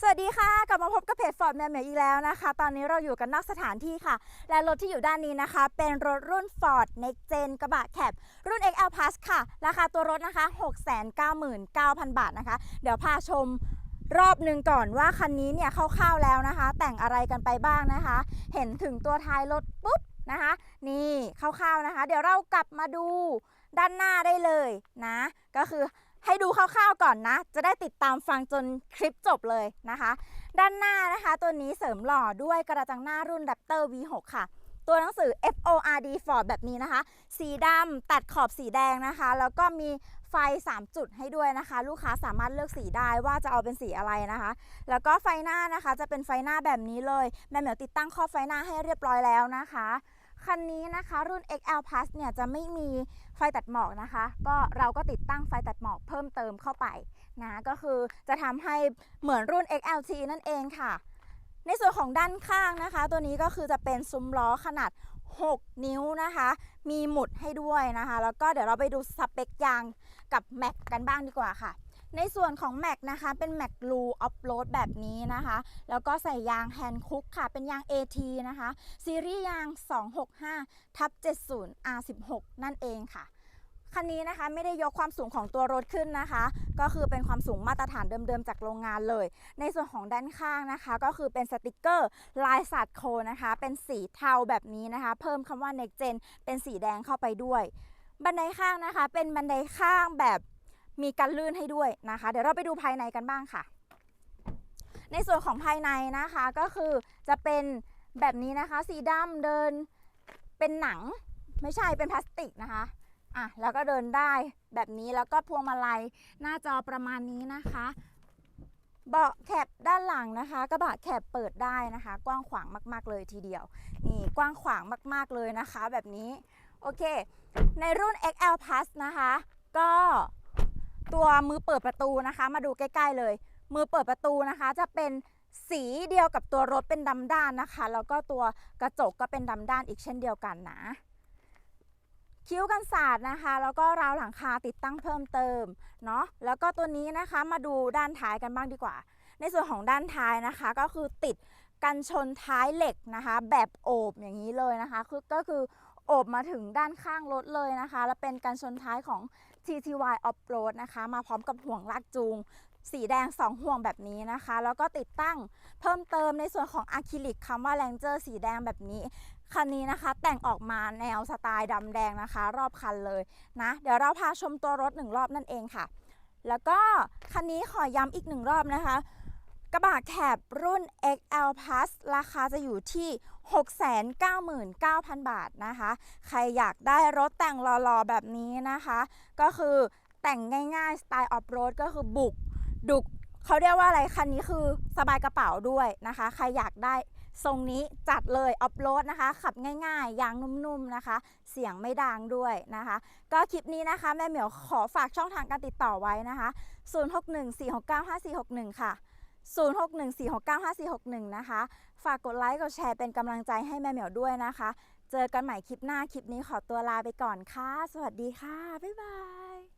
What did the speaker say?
สวัสดีค่ะ กลับมาพบกับเพจฟอร์ดแมวเหมอีกแล้วนะคะ ตอนนี้เราอยู่กันนอกสถานที่ค่ะ และรถที่อยู่ด้านนี้นะคะ เป็นรถรุ่น Ford Next Gen กระบะแคบรุ่น XL Plus ค่ะ ราคาตัวรถนะคะ 699,000 บาทนะคะ เดี๋ยวพาชมรอบหนึ่งก่อนว่าคันนี้เนี่ยคร่าวๆแล้วนะคะ แต่งอะไรกันไปบ้างนะคะ เห็นถึงตัวท้ายรถปุ๊บนะคะ นี่คร่าวๆนะคะ เดี๋ยวเรากลับมาดูด้านหน้าได้เลยนะ ก็คือ ให้ดูคร่าวๆก่อนนะ จะได้ติดตามฟังจนคลิปจบเลยนะคะ ด้านหน้านะคะ ตัวนี้เสริมหล่อด้วยกระจังหน้ารุ่น Raptor V6 ค่ะ ตัวหนังสือ FORD Ford แบบนี้นะคะ สีดำตัดขอบสีแดงนะคะ แล้วก็มีไฟ 3 จุดให้ด้วยนะคะ ลูกค้าสามารถเลือกสีได้ว่าจะเอาเป็นสีอะไรนะคะ แล้วก็ไฟหน้านะคะ จะเป็นไฟหน้าแบบนี้เลยแม่เหมียวติดตั้งครอบไฟหน้าให้เรียบร้อยแล้วนะคะคันนี้นะคะรุ่น XL Plus เนี่ยจะไม่มีไฟตัดหมอกนะคะ ก็เราก็ติดตั้งไฟตัด มเพิ่มเติมเข้าไปนะก็คือจะทำให้เหมือนรุ่น XLT นั่นเองค่ะ ในส่วนของด้านข้างนะคะ ตัวนี้ก็คือจะเป็นซุ้มล้อขนาด 6 นิ้วนะคะ มีหมุดให้ด้วยนะคะ แล้วก็เดี๋ยวเราไปดูสเปคยางกับแม็กกันบ้างดีกว่าค่ะในส่วนของแม็กนะคะ เป็นแม็กลูออฟโรดแบบนี้นะคะ แล้วก็ใส่ยางแฮนด์คุกค่ะ เป็นยาง AT นะคะ ซีรีส์ยาง 265ทับ70 R16 นั่นเองค่ะ คันนี้นะคะไม่ได้ยกความสูงของตัวรถขึ้นนะคะ ก็คือเป็นความสูงมาตรฐานเดิมๆจากโรงงานเลย ในส่วนของด้านข้างนะคะ ก็คือเป็นสติกเกอร์ลายสัตว์โคนะคะ เป็นสีเทาแบบนี้นะคะ เพิ่มคำว่า next gen เป็นสีแดงเข้าไปด้วย บันไดข้างนะคะ เป็นบันไดข้างแบบมีกันลื่นให้ด้วยนะคะ เดี๋ยวเราไปดูภายในกันบ้างค่ะ ในส่วนของภายในนะคะก็คือจะเป็นแบบนี้นะคะ สีดำเดินเป็นหนังไม่ใช่เป็นพลาสติกนะคะ อะแล้วก็เดินได้แบบนี้แล้วก็พวงมาลัยหน้าจอประมาณนี้นะคะ เบาะแคบด้านหลังนะคะ กระบะแคบเปิดได้นะคะ กว้างขวางมากๆเลยทีเดียว นี่กว้างขวางมากๆเลยนะคะ แบบนี้โอเค ในรุ่น XL Plus นะคะ ก็ตัวมือเปิดประตูนะคะ มาดูใกล้ ๆเลย มือเปิดประตูนะคะ จะเป็นสีเดียวกับตัวรถเป็นดำด้านนะคะ แล้วก็ตัวกระจกก็เป็นดำด้านอีกเช่นเดียวกันนะ คิ้วกันศาสตร์นะคะ แล้วก็ราวหลังคาติดตั้งเพิ่มเติมเนาะแล้วก็ตัวนี้นะคะมาดูด้านท้ายกันบ้างดีกว่า ในส่วนของด้านท้ายนะคะ ก็คือติดกันชนท้ายเหล็กนะคะ แบบโอบอย่างนี้เลยนะคะคือก็คือโอบมาถึงด้านข้างรถเลยนะคะ และเป็นกันชนท้ายของ TTY Off-Road นะคะ มาพร้อมกับห่วงลากจูง สีแดง 2 ห่วงแบบนี้นะคะ แล้วก็ติดตั้งเพิ่มเติมในส่วนของอะคริลิกคำว่า Ranger สีแดงแบบนี้ คันนี้นะคะแต่งออกมาแนวสไตล์ดำแดงนะคะ รอบคันเลยนะ เดี๋ยวเราพาชมตัวรถหนึ่งรอบนั่นเองค่ะ แล้วก็คันนี้ขอย้ำอีกหนึ่งรอบนะคะ กระบะแคบรุ่น XL Plus ราคาจะอยู่ที่ 699,000 บาทนะคะ ใครอยากได้รถแต่งหล่อๆแบบนี้นะคะ ก็คือแต่งง่ายๆ สไตล์ออฟโรดก็คือบุกดุก เขาเรียกว่าอะไรคันนี้คือสบายกระเป๋าด้วยนะคะ ใครอยากได้ทรงนี้จัดเลยออฟโรดนะคะ ขับง่ายๆ ยางนุ่มๆนะคะ เสียงไม่ดังด้วยนะคะ ก็คลิปนี้นะคะ แม่เหมียวขอฝากช่องทางการติดต่อไว้นะคะ 0614695461 ค่ะ 0614695461 นะคะ ฝากกดไลค์กดแชร์เป็นกำลังใจให้แม่เหมียวด้วยนะคะ เจอกันใหม่คลิปหน้าคลิปนี้ขอตัวลาไปก่อนค่ะ สวัสดีค่ะ บ๊ายบาย